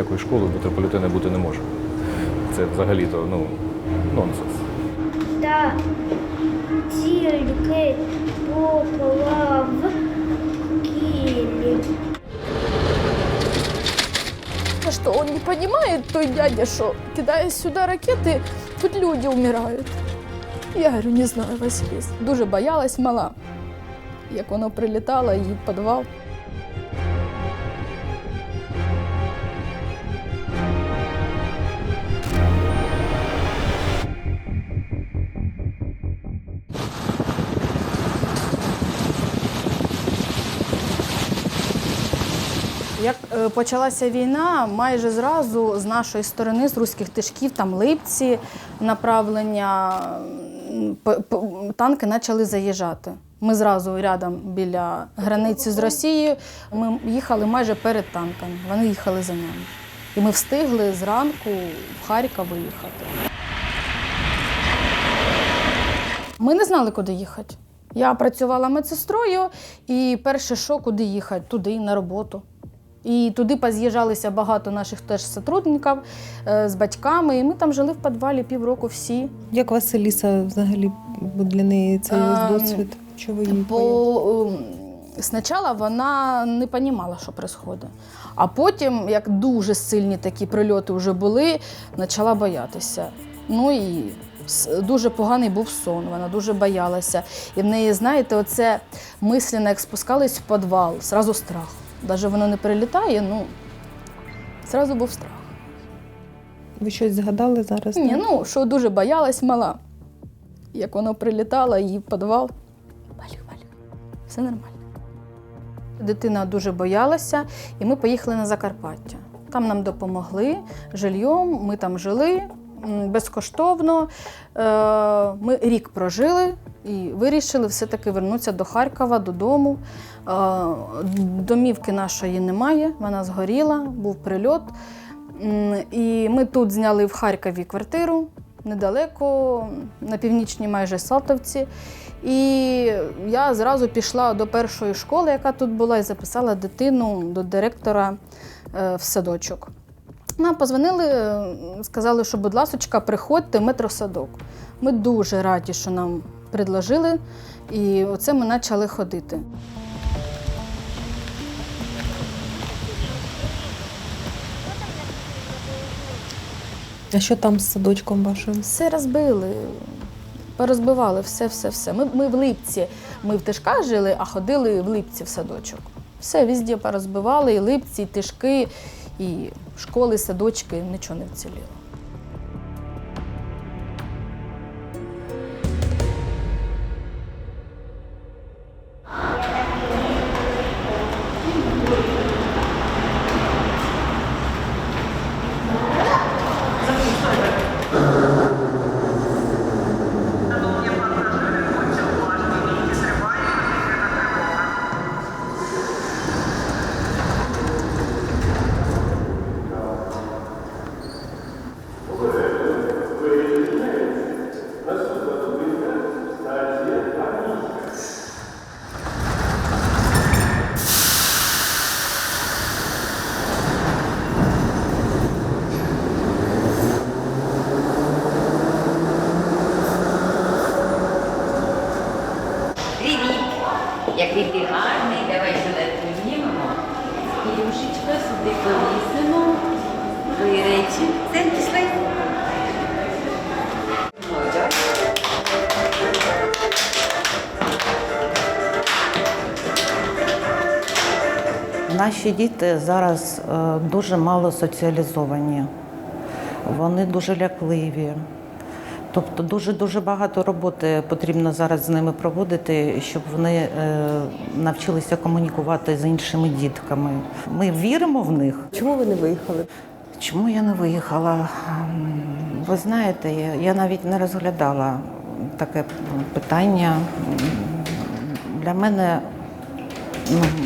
ніякої школи метрополітена бути не може. Це взагалі-то ну, нонсенс. та тільки поклав кілі. А что, он не понимает, той дядя, что кидая сюда ракети, тут люди умирають. Я говорю, не знаю, Василіс. Дуже боялась мала, як воно прилітало її в підвал. Як е, почалася війна, майже зразу з нашої сторони, з руських тишків, там липці, направлення танки почали заїжджати. Ми зразу рядом біля границі з Росією. Ми їхали майже перед танками. Вони їхали за нами. І ми встигли зранку в Харків виїхати. Ми не знали, куди їхати. Я працювала медсестрою, і перше, що куди їхати? Туди, на роботу. І туди поз'їжджалися багато наших теж сотрудників е, з батьками. І ми там жили в підвалі півроку всі. Як Василіса взагалі був для неї цей Ем, досвід? Ви їй? Бо ем, спочатку вона не розуміла, що відбувається. А потім, як дуже сильні такі прильоти вже були, почала боятися. Ну і дуже поганий був сон, вона дуже боялася. І в неї, знаєте, оце мислено, як спускались в підвал, зразу страх. Навіть воно не прилітає, ну, зразу був страх. Ви щось згадали зараз? Ні, так? ну, що дуже боялась мала. Як воно прилітало, її в підвал. Валю, валю. Все нормально. Дитина дуже боялася, і ми поїхали на Закарпаття. Там нам допомогли жильйом, ми там жили безкоштовно. Е, Ми рік прожили і вирішили все-таки вернутися до Харкова, додому. Е, Домівки нашої немає, вона згоріла, був прильот. І ми тут зняли в Харкові квартиру недалеко, на північній майже Салтовці. І я зразу пішла до першої школи, яка тут була, і записала дитину до директора е, в садочок. Нам позвонили, сказали, що, будь ласка, приходьте метросадок. Ми дуже раді, що нам предложили, і оце ми почали ходити. А що там з садочком вашим? Все розбили, порозбивали, все, все, все. Ми, ми в Липці, ми в Тишках жили, а ходили в Липці в садочок. Все везде порозбивали, і Липці, і Тишки, і школи, садочки, нічого не вціліло. Наші діти зараз е, дуже мало соціалізовані, вони дуже лякливі. Тобто дуже дуже багато роботи потрібно зараз з ними проводити, щоб вони е, навчилися комунікувати з іншими дітками. Ми віримо в них. Чому ви не виїхали? Чому я не виїхала? Ви знаєте, я- навіть не розглядала таке питання. Для мене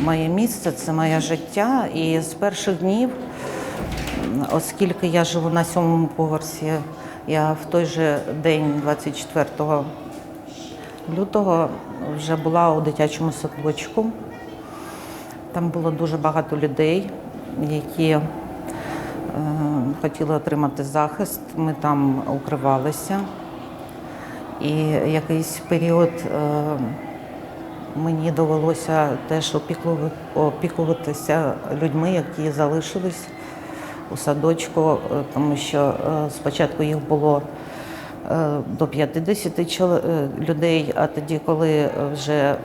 моє місце це моє життя. І з перших днів, оскільки я живу на сьомому поверсі, я в той же день, 24 лютого, вже була у дитячому садочку. Там було дуже багато людей, які хотіли отримати захист. Ми там укривалися. І якийсь період е, мені довелося теж опікувати- опікуватися людьми, які залишились у садочку, е, тому що е, спочатку їх було е, до 50 чол- е, людей, а тоді, коли вже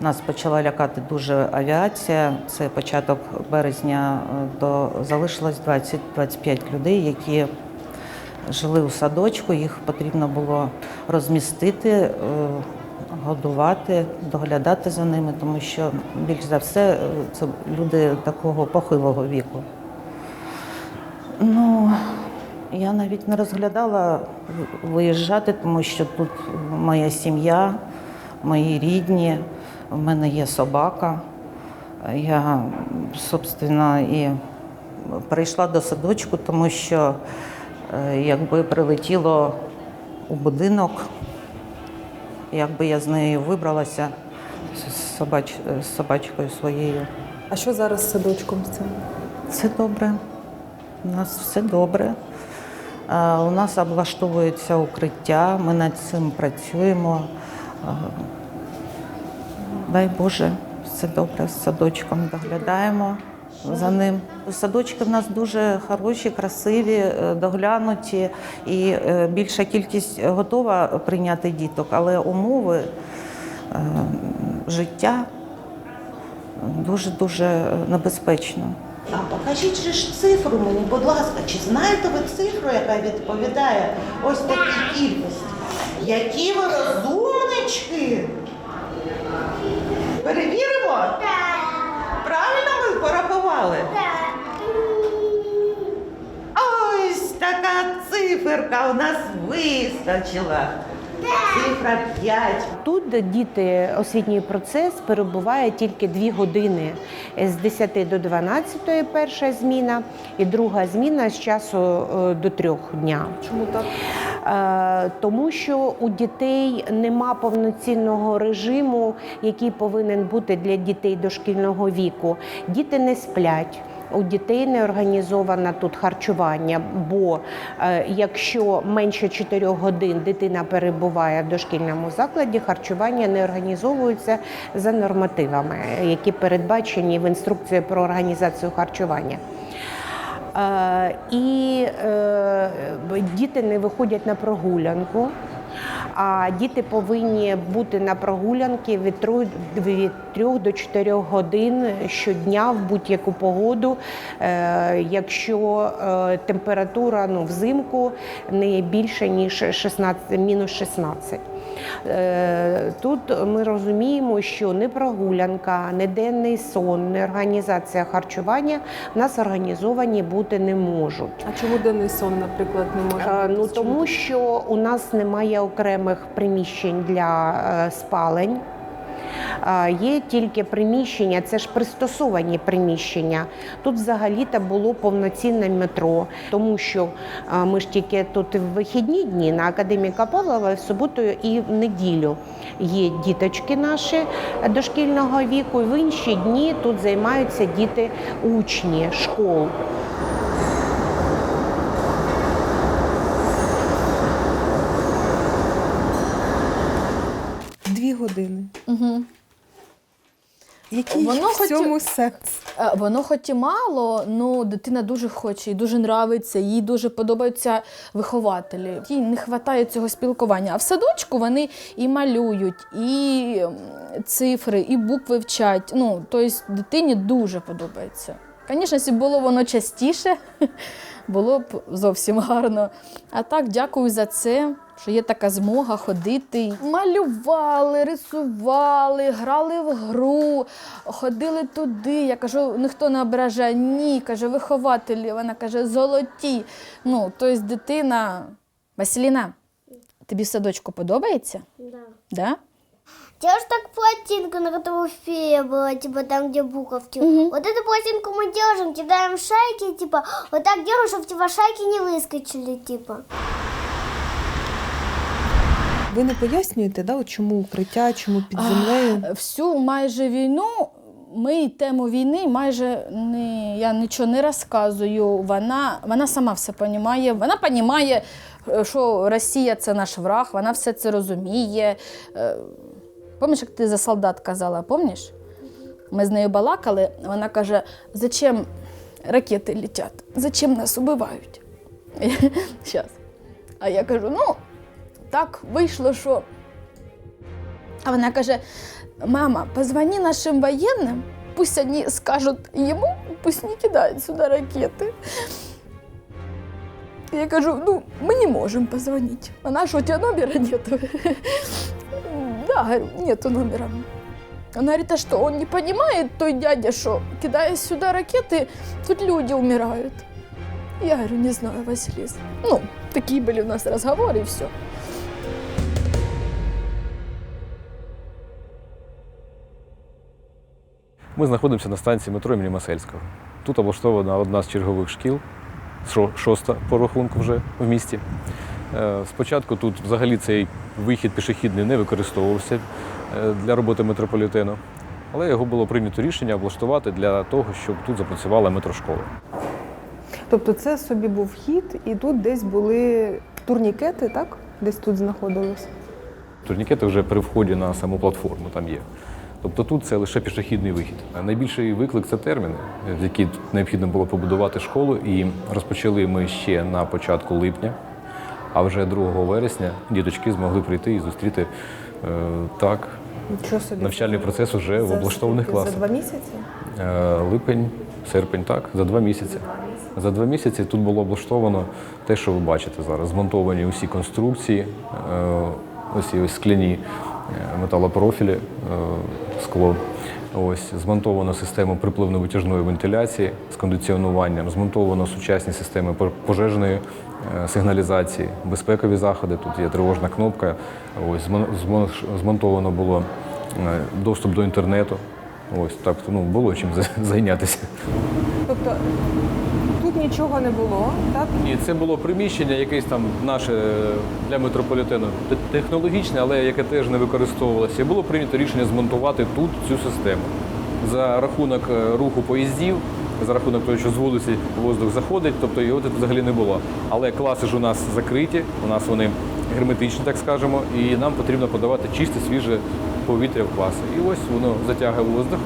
нас почала лякати дуже авіація, це початок березня, то залишилось 20-25 людей, які жили у садочку, їх потрібно було розмістити, годувати, доглядати за ними, тому що більш за все це люди такого похилого віку. Ну, я навіть не розглядала виїжджати, тому що тут моя сім'я, мої рідні, в мене є собака. Я, собственно, і прийшла до садочку, тому що е, якби прилетіло у будинок, якби я з нею вибралася з, собач... з собачкою своєю. А що зараз з садочком цим? Все добре. У нас все добре. У нас облаштовується укриття, ми над цим працюємо. Дай Боже, все добре з садочком доглядаємо за ним. Садочки в нас дуже хороші, красиві, е, доглянуті, і е, більша кількість готова прийняти діток, але умови е, життя дуже-дуже небезпечно. А покажіть же ж цифру мені, будь ласка, чи знаєте ви цифру, яка відповідає ось такій кількості? Які ви розумнички? Перевіримо? Правильно ми порахували? Ось така циферка у нас вистачила. Цифра 5. Тут діти освітній процес перебуває тільки дві години з 10 до 12 перша зміна, і друга зміна з часу е, до трьох дня. Чому так? Е, Тому що у дітей нема повноцінного режиму, який повинен бути для дітей дошкільного віку. Діти не сплять. У дітей не організовано тут харчування, бо е, якщо менше 4 годин дитина перебуває в дошкільному закладі, харчування не організовується за нормативами, які передбачені в інструкції про організацію харчування. Е, І е, діти не виходять на прогулянку. А діти повинні бути на прогулянки від 3, від 3 до 4 годин щодня в будь-яку погоду, е, якщо е, температура ну, взимку не більше ніж 16, мінус 16. Е, Тут ми розуміємо, що не прогулянка, не денний сон, не організація харчування в нас організовані бути не можуть. А чому денний сон, наприклад, не може? Е. Ну тому що у нас немає окремих приміщень для е, спалень. Є тільки приміщення, це ж пристосовані приміщення. Тут взагалі-то було повноцінне метро, тому що ми ж тільки тут в вихідні дні на академіка Павлова в суботу і в неділю є діточки наші дошкільного віку. і В інші дні тут займаються діти учні школ. Дві години. Угу. Який Воно в цьому сенс? Е, Воно хоч і мало, ну дитина дуже хоче, їй дуже нравиться, їй дуже подобаються вихователі. Їй не вистачає цього спілкування. А в садочку вони і малюють, і цифри, і букви вчать. Ну, тобто дитині дуже подобається. Звісно, якщо було воно частіше, було б зовсім гарно. А так, дякую за це, що є така змога ходити. Малювали, рисували, грали в гру, ходили туди. Я кажу, ніхто не ображає. Ні, каже, вихователі. Вона каже, золоті. Ну, тобто дитина. Василіна, тобі в садочку подобається? Да. Да? Делаешь так пластинку, на которой фея была, типа там, где буковки. Вот эту пластинку мы держим, кидаем шайки, типа, вот так держим, чтобы типа шайки не выскочили, типа. Ви не пояснюєте, да, от чому укриття, чому під землею? Всю майже війну ми тему війни майже не, я нічого не розказую. Вона, вона сама все розуміє. Вона розуміє, що Росія це наш враг, вона все це розуміє. Е, Пам'ятаєш, як ти за солдат казала, пам'ятаєш? Ми з нею балакали, вона каже: зачем ракети летять? Зачем нас убивають? Зараз. А я кажу: ну, так вийшло, що. А вона каже: мама, позвони нашим воєнним, пусть вони скажуть йому, пусть не кидають сюди ракети. Я кажу, ну, мы не можем позвонить. Она что, у тебя номера нету? Да, говорю, нету номера. Она говорит, а что, он не понимает, той дядя, что, кидая сюда ракеты, тут люди умирают? Я говорю, не знаю, Василис. Ну, такие были у нас разговоры и все. Ми знаходимося на станції метро імені Масельського. Тут облаштована одна з чергових шкіл, шоста по рахунку вже в місті. Е, Спочатку тут взагалі цей вихід пішохідний не використовувався е, для роботи метрополітену, але його було прийнято рішення облаштувати для того, щоб тут запрацювала метрошкола. Тобто це собі був вхід, і тут десь були турнікети, так? Десь тут знаходились. Турнікети вже при вході на саму платформу там є. Тобто тут це лише пішохідний вихід. Найбільший виклик це терміни, в які необхідно було побудувати школу. І розпочали ми ще на початку липня, а вже 2 вересня діточки змогли прийти і зустріти е, так. Собі. Навчальний процес уже в облаштованих класах. За два місяці? Е, Липень, серпень, так, за два місяці. За два місяці тут було облаштовано те, що ви бачите зараз. Змонтовані усі конструкції, е, ось ось скляні металопрофілі, е, скло. Ось змонтовано систему припливно-витяжної вентиляції з кондиціонуванням, змонтовано сучасні системи пожежної е, сигналізації, безпекові заходи. Тут є тривожна кнопка. Ось змон- змон- змонтовано було е, доступ до інтернету. Ось так ну було чим зайнятися. Тобто тут нічого не було, так? І це було приміщення, якесь там наше для метрополітену технологічне, але яке теж не використовувалося. Було прийнято рішення змонтувати тут цю систему. За рахунок е, руху поїздів, за рахунок того, що з вулиці воздух заходить, тобто його тут взагалі не було. Але класи ж у нас закриті, у нас вони герметичні, так скажемо, і нам потрібно подавати чисте, свіже повітря в класи. І ось воно затягує воздух,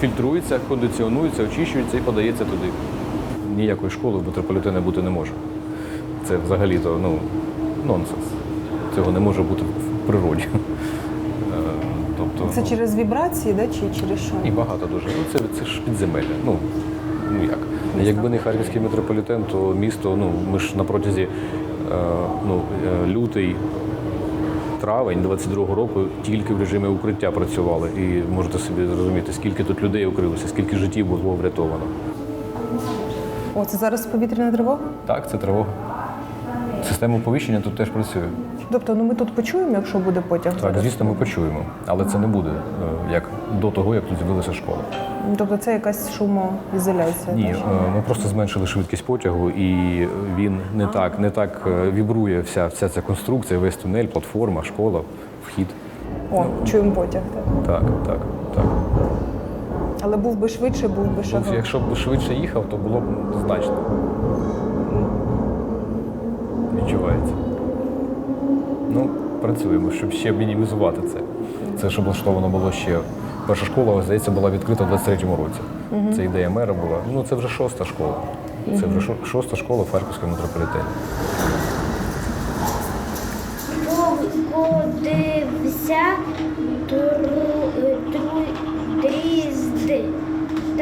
фільтрується, кондиціонується, очищується і подається туди ніякої школи в метрополітені бути не може. Це взагалі-то ну, нонсенс. Цього не може бути в природі. Е, Тобто, Це ну, через вібрації, да? чи через що? і багато дуже. Ну, це, це ж підземелля. Ну, ну як? Якби не харківський метрополітен, то місто, ну, ми ж на протязі е, ну, е, лютий, травень 22-го року тільки в режимі укриття працювали. І можете собі зрозуміти, скільки тут людей укрилося, скільки життів було врятовано. О, це зараз повітряна тривога? Так, це тривога. Система оповіщення тут теж працює. Тобто, ну ми тут почуємо, якщо буде потяг. Так, зараз? звісно, ми почуємо, але це не буде е, як до того, як тут з'явилася школа. Тобто це якась шумоізоляція. Ні, е, ми просто зменшили швидкість потягу, і він не так, не так е, вібрує вся, вся ця конструкція, весь тунель, платформа, школа, вхід. О, чуємо потяг. Так. Так, так, так. Але був би швидше, був би шагом. якщо б швидше їхав, то було б значно. Відчувається. Ну, працюємо, щоб ще мінімізувати це. Це ж облаштовано було ще. Перша школа, здається, була відкрита в 23-му році. Це ідея мера була. Ну, це вже шоста школа. Це вже шоста школа в Харківському метрополітені. Покотився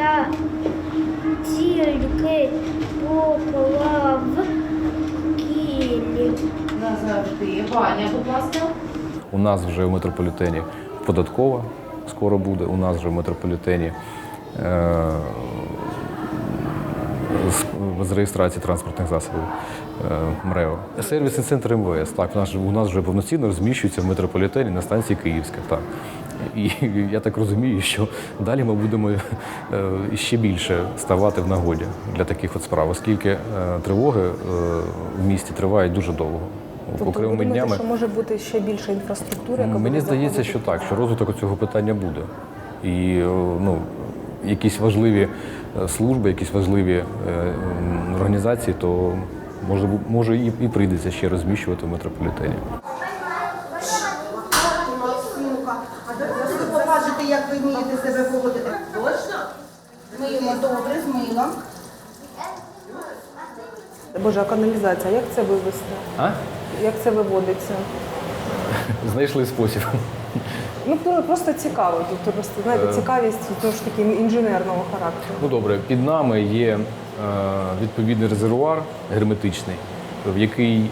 та тільки поклав кілі. Назавжди. Ваня, будь ласка. У нас вже в метрополітені податкова скоро буде. У нас вже в метрополітені е, з, з реєстрації транспортних засобів е, МРЕО. Сервісний центр МВС. Так, у нас, у нас вже повноцінно розміщується в метрополітені на станції Київська. Так. І я так розумію, що далі ми будемо е, ще більше ставати в нагоді для таких от справ, оскільки е, тривоги е, в місті тривають дуже довго. Тобто Окремими думаєте, днями. що може бути ще більше інфраструктури, яка Мені буде здається, заходити? що так, що розвиток цього питання буде. І ну, якісь важливі служби, якісь важливі організації, то може, може і, і прийдеться ще розміщувати в метрополітені. Боже, а каналізація, як це вивести? А? Як це виводиться? Знайшли спосіб. Ну просто цікаво. Тобто просто знаєте, цікавість знову ж таки інженерного характеру. Ну добре, під нами є е, відповідний резервуар герметичний, в який е,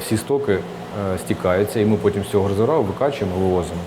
всі стоки е, стікаються, і ми потім з цього резервуару викачуємо, вивозимо.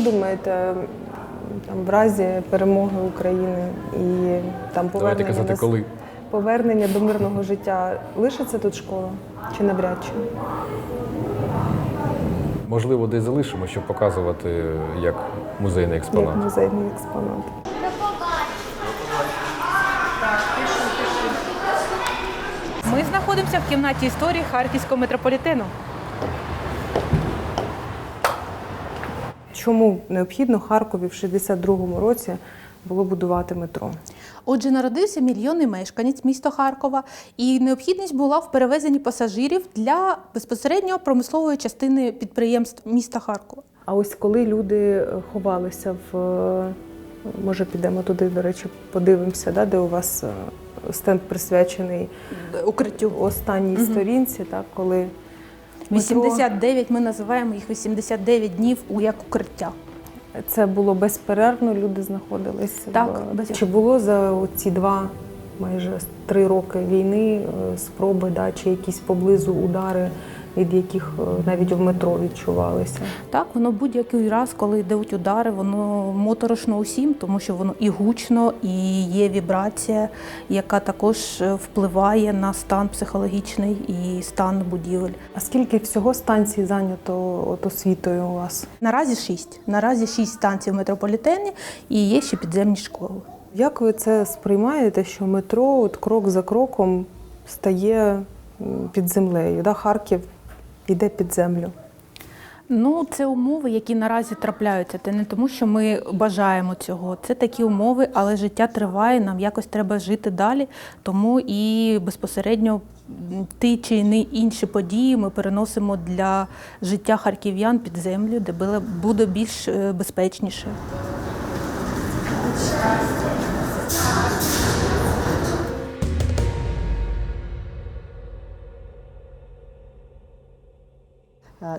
Ви думаєте, там в разі перемоги України і там Давайте повернення казати, до, коли. повернення до мирного життя, лишиться тут школа чи навряд чи? Можливо, десь залишимо, щоб показувати як музейний Як музейний експонат. Ми знаходимося в кімнаті історії Харківського метрополітену. Чому необхідно Харкові в 62-му році було будувати метро? Отже, народився мільйонний мешканець міста Харкова, і необхідність була в перевезенні пасажирів для безпосередньо промислової частини підприємств міста Харкова. А ось коли люди е, ховалися в е, може підемо туди, до речі, подивимося, да, де у вас е, стенд присвячений Укриттю. останній сторінці, так, коли 89, ми називаємо їх 89 днів у як укриття. Це було безперервно, люди знаходилися. Так, в- без- Чи було за ці два майже три роки війни е, спроби, да, чи якісь поблизу удари, від яких е, навіть в метро відчувалися? Так, воно будь-який раз, коли йдуть удари, воно моторошно усім, тому що воно і гучно, і є вібрація, яка також е, впливає на стан психологічний і стан будівель. А скільки всього станцій зайнято от освітою у вас? Наразі шість. Наразі шість станцій в метрополітені і є ще підземні школи. Як ви це сприймаєте, що метро от крок за кроком стає під землею? Да? Харків йде під землю. Ну, це умови, які наразі трапляються. Це не тому, що ми бажаємо цього. Це такі умови, але життя триває, нам якось треба жити далі. Тому і безпосередньо ті чи не інші події ми переносимо для життя харків'ян під землю, де буде більш е, безпечніше.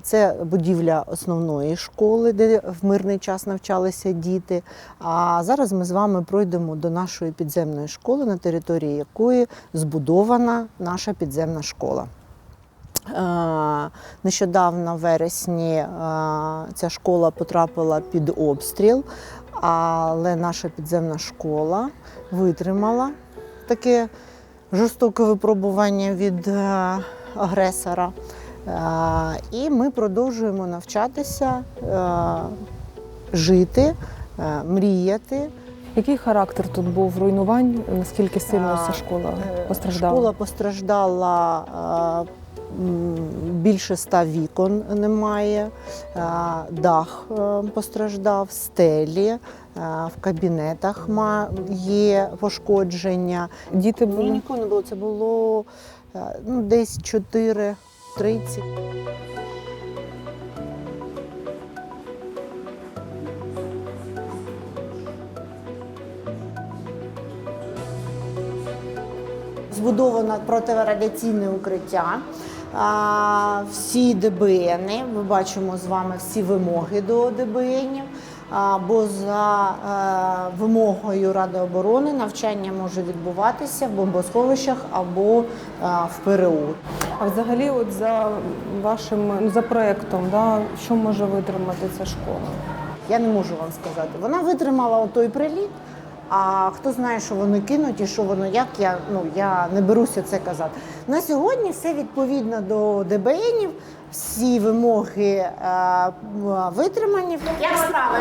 Це будівля основної школи, де в мирний час навчалися діти. А зараз ми з вами пройдемо до нашої підземної школи, на території якої збудована наша підземна школа. Е, Нещодавно в вересні е, ця школа потрапила під обстріл, але наша підземна школа витримала таке жорстоке випробування від е, агресора. І ми продовжуємо навчатися, е, жити, е, мріяти. Який характер тут був руйнувань? Наскільки сильно ця школа Е, постраждала? Школа постраждала. Більше ста вікон немає, дах постраждав, стелі, в кабінетах є пошкодження. Діти Ні, нікого не було. Це було ну, десь 30. Збудовано протирадіаційне укриття, всі ДБН. Ми бачимо з вами всі вимоги до ДБНів. А, Бо за е, вимогою Ради оборони навчання може відбуватися в бомбосховищах або е, в ПРУ. А взагалі, от за вашим ну, за проектом, да, що може витримати ця школа? Я не можу вам сказати. Вона витримала той приліт. А хто знає, що вони кинуть і що воно як, я, ну, я не беруся це казати. На сьогодні все відповідно до ДБНів, всі вимоги е, витримані. Як справи?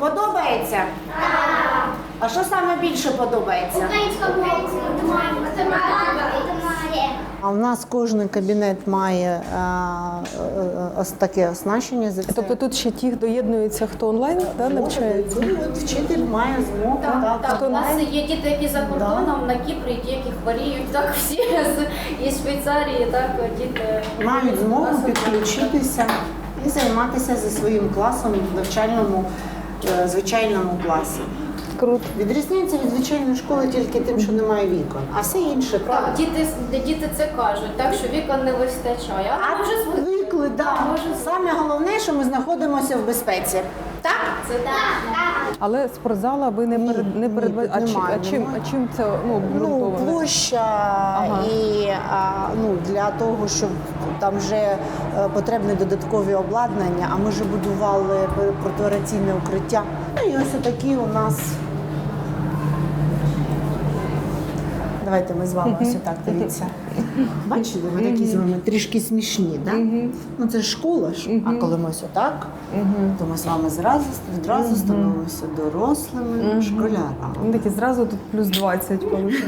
Подобається? А що саме більше подобається? Українська мова, математика, А у нас кожен кабінет має е, е, ось таке оснащення. За це. Тобто тут ще ті доєднуються, хто онлайн да, навчається? Ну, от вчитель має змогу. Так, так. Хто У нас є діти, які за кордоном, на Кіпрі, ті, які хворіють, так всі з із Швейцарії, так діти мають змогу підключитися і займатися зі своїм класом в навчальному е, звичайному класі. Круто. Відрізняється від звичайної школи тільки тим, що немає вікон, а все інше Так, правда. діти, діти це кажуть, так що вікон не вистачає. А, вже звикли, да. може, Саме головне, що ми знаходимося в безпеці. Так? це так. Але спортзала ви не Ні, перед не ні, тут а, чим, немає, а чим немає. а чим це ну Ну, обґрунтовано? площа Ага. і а, ну, для того, щоб там вже е, потрібне додаткові обладнання, а ми вже будували протиораційне укриття. Ну і ось такі у нас. Давайте ми з вами ось отак дивіться. Бачите, ми такі з вами трішки смішні, так? Ну це ж школа ж. А коли ми ось отак, то ми з вами зразу відразу становимося дорослими школярами. Такі зразу тут плюс 20 виходить.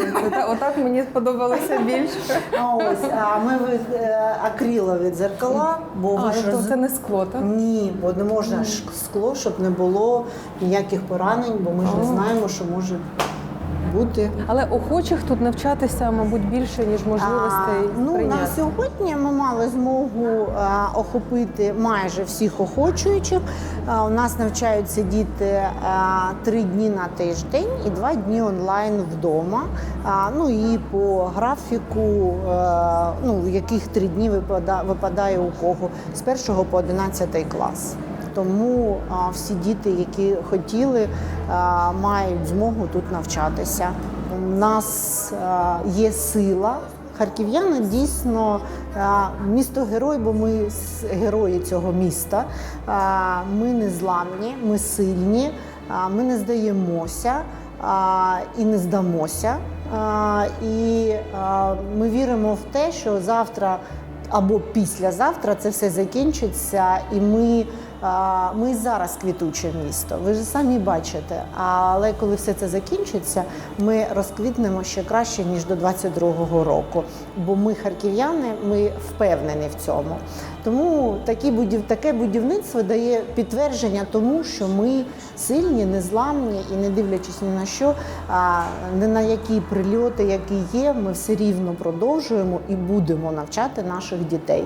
Отак мені сподобалося більше. А ось а ми ви- е, акрилові дзеркала, бо А, ж тобто це не скло, так? Ні, бо не можна скло, щоб не було ніяких поранень, бо ми ж не знаємо, що може бути. Але охочих тут навчатися, мабуть, більше, ніж можливостей А, ну, прийняти. на сьогодні ми мали змогу а, охопити майже всіх охочуючих. А, у нас навчаються діти а, три дні на тиждень і два дні онлайн вдома. А, ну і по графіку, а, ну, яких три дні випада, випадає у кого з 1 по 11 клас. Тому всі діти, які хотіли, мають змогу тут навчатися. У нас є сила. Харків'яни дійсно місто герой, бо ми герої цього міста. Ми не зламні, ми сильні, ми не здаємося і не здамося. І ми віримо в те, що завтра або післязавтра це все закінчиться, і ми, ми зараз квітуче місто. Ви ж самі бачите. Але коли все це закінчиться, ми розквітнемо ще краще ніж до 22-го року. Бо ми харків'яни, ми впевнені в цьому. Тому такі будів, таке будівництво дає підтвердження тому, що ми сильні, незламні і не дивлячись ні на що, а, ні на які прильоти, які є, ми все рівно продовжуємо і будемо навчати наших дітей.